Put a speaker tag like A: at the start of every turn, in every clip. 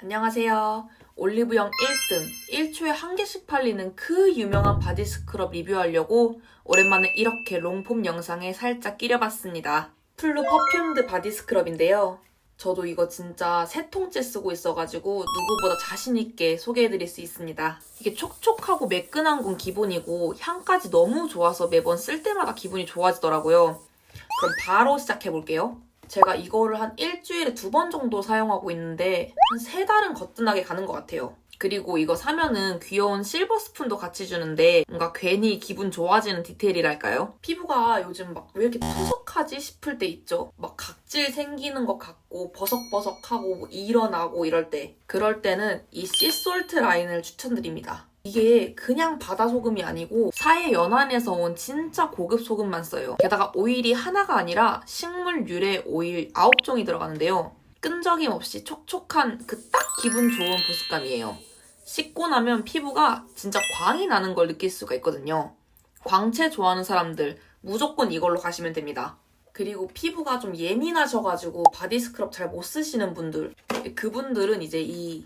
A: 안녕하세요. 올리브영 1등, 1초에 한 개씩 팔리는 그 유명한 바디 스크럽 리뷰하려고 오랜만에 이렇게 롱폼 영상에 살짝 끼려봤습니다. 플루 퍼퓸드 바디 스크럽인데요. 저도 이거 진짜 세 통째 쓰고 있어가지고 누구보다 자신있게 소개해드릴 수 있습니다. 이게 촉촉하고 매끈한 건 기본이고 향까지 너무 좋아서 매번 쓸 때마다 기분이 좋아지더라고요. 그럼 바로 시작해볼게요. 제가 이거를 한 일주일에 두 번 정도 사용하고 있는데 한 세 달은 거뜬하게 가는 것 같아요. 그리고 이거 사면은 귀여운 실버 스푼도 같이 주는데 뭔가 괜히 기분 좋아지는 디테일이랄까요? 피부가 요즘 막 왜 이렇게 푸석하지 싶을 때 있죠? 막 각질 생기는 것 같고 버석버석하고 뭐 일어나고 이럴 때 그럴 때는 이 씨솔트 라인을 추천드립니다. 이게 그냥 바다 소금이 아니고 사해 연안에서 온 진짜 고급 소금만 써요. 게다가 오일이 하나가 아니라 식물 유래 오일 9종이 들어가는데요. 끈적임 없이 촉촉한 그 딱 기분 좋은 보습감이에요. 씻고 나면 피부가 진짜 광이 나는 걸 느낄 수가 있거든요. 광채 좋아하는 사람들 무조건 이걸로 가시면 됩니다. 그리고 피부가 좀 예민하셔가지고 바디 스크럽 잘 못 쓰시는 분들 그분들은 이제 이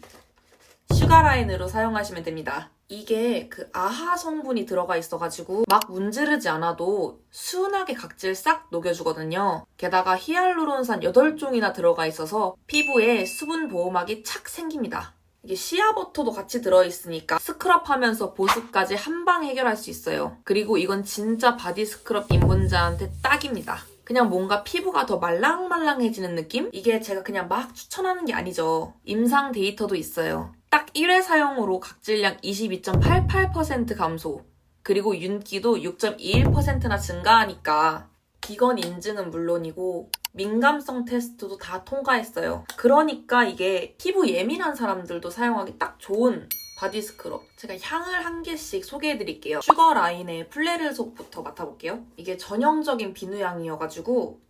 A: 슈가라인으로 사용하시면 됩니다. 이게 그 아하 성분이 들어가 있어가지고 막 문지르지 않아도 순하게 각질 싹 녹여주거든요. 게다가 히알루론산 8종이나 들어가 있어서 피부에 수분 보호막이 착 생깁니다. 이게 시아버터도 같이 들어있으니까 스크럽하면서 보습까지 한 방 해결할 수 있어요. 그리고 이건 진짜 바디 스크럽 입문자한테 딱입니다. 그냥 뭔가 피부가 더 말랑말랑해지는 느낌? 이게 제가 그냥 막 추천하는 게 아니죠. 임상 데이터도 있어요. 딱 1회 사용으로 각질량 22.88% 감소. 그리고 윤기도 6.21%나 증가하니까 비건 인증은 물론이고 민감성 테스트도 다 통과했어요. 그러니까 이게 피부 예민한 사람들도 사용하기 딱 좋은 바디 스크럽. 제가 향을 한 개씩 소개해 드릴게요. 슈거 라인의 플레르속부터 맡아볼게요. 이게 전형적인 비누향이어가지고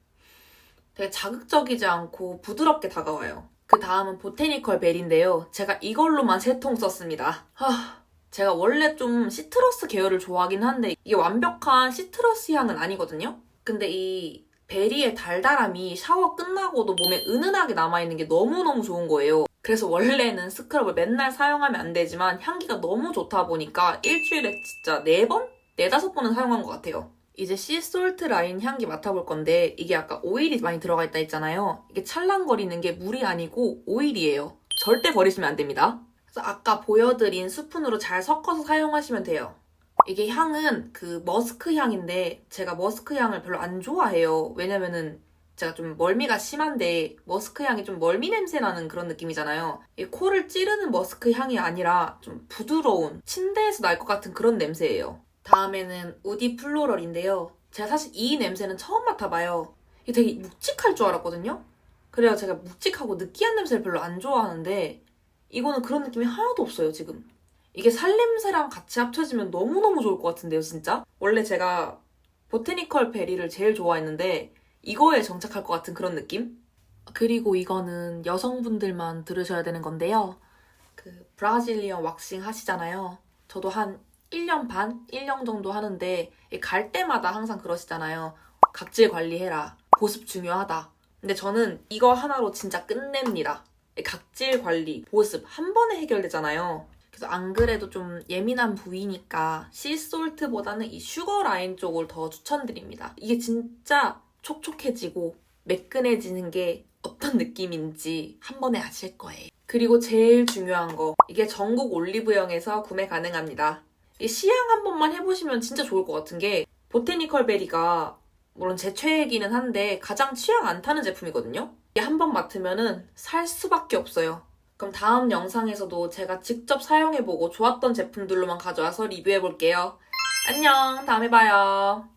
A: 되게 자극적이지 않고 부드럽게 다가와요. 그 다음은 보테니컬 벨인데요. 제가 이걸로만 세 통 썼습니다. 하, 제가 원래 좀 시트러스 계열을 좋아하긴 한데 이게 완벽한 시트러스 향은 아니거든요. 근데 이 베리의 달달함이 샤워 끝나고도 몸에 은은하게 남아있는 게 너무너무 좋은 거예요. 그래서 원래는 스크럽을 맨날 사용하면 안 되지만 향기가 너무 좋다 보니까 일주일에 진짜 4번? 4, 5번은 사용한 것 같아요. 이제 씨솔트 라인 향기 맡아볼 건데 이게 아까 오일이 많이 들어가 있다 했잖아요. 이게 찰랑거리는 게 물이 아니고 오일이에요. 절대 버리시면 안 됩니다. 그래서 아까 보여드린 스푼으로 잘 섞어서 사용하시면 돼요. 이게 향은 그 머스크 향인데 제가 머스크 향을 별로 안 좋아해요. 왜냐면은 제가 좀 멀미가 심한데 머스크 향이 좀 멀미 냄새 나는 그런 느낌이잖아요. 이 코를 찌르는 머스크 향이 아니라 좀 부드러운 침대에서 날 것 같은 그런 냄새예요. 다음에는 우디 플로럴인데요. 제가 사실 이 냄새는 처음 맡아봐요. 이게 되게 묵직할 줄 알았거든요. 그래야 제가 묵직하고 느끼한 냄새를 별로 안 좋아하는데 이거는 그런 느낌이 하나도 없어요, 지금. 이게 살냄새랑 같이 합쳐지면 너무너무 좋을 것 같은데요, 진짜? 원래 제가 보테니컬 베리를 제일 좋아했는데 이거에 정착할 것 같은 그런 느낌? 그리고 이거는 여성분들만 들으셔야 되는 건데요. 그 브라질리언 왁싱 하시잖아요. 저도 한 1년 반? 1년 정도 하는데 갈 때마다 항상 그러시잖아요. 각질 관리해라. 보습 중요하다. 근데 저는 이거 하나로 진짜 끝냅니다. 각질 관리, 보습 한 번에 해결되잖아요. 그래서 안 그래도 좀 예민한 부위니까 씨솔트보다는 이 슈거 라인 쪽을 더 추천드립니다. 이게 진짜 촉촉해지고 매끈해지는 게 어떤 느낌인지 한 번에 아실 거예요. 그리고 제일 중요한 거 이게 전국 올리브영에서 구매 가능합니다. 이 시향 한 번만 해보시면 진짜 좋을 것 같은 게 보테니컬 베리가 물론 제 최애기는 한데 가장 취향 안 타는 제품이거든요. 이게 한 번 맡으면은 살 수밖에 없어요. 그럼 다음 영상에서도 제가 직접 사용해보고 좋았던 제품들로만 가져와서 리뷰해볼게요. 안녕, 다음에 봐요.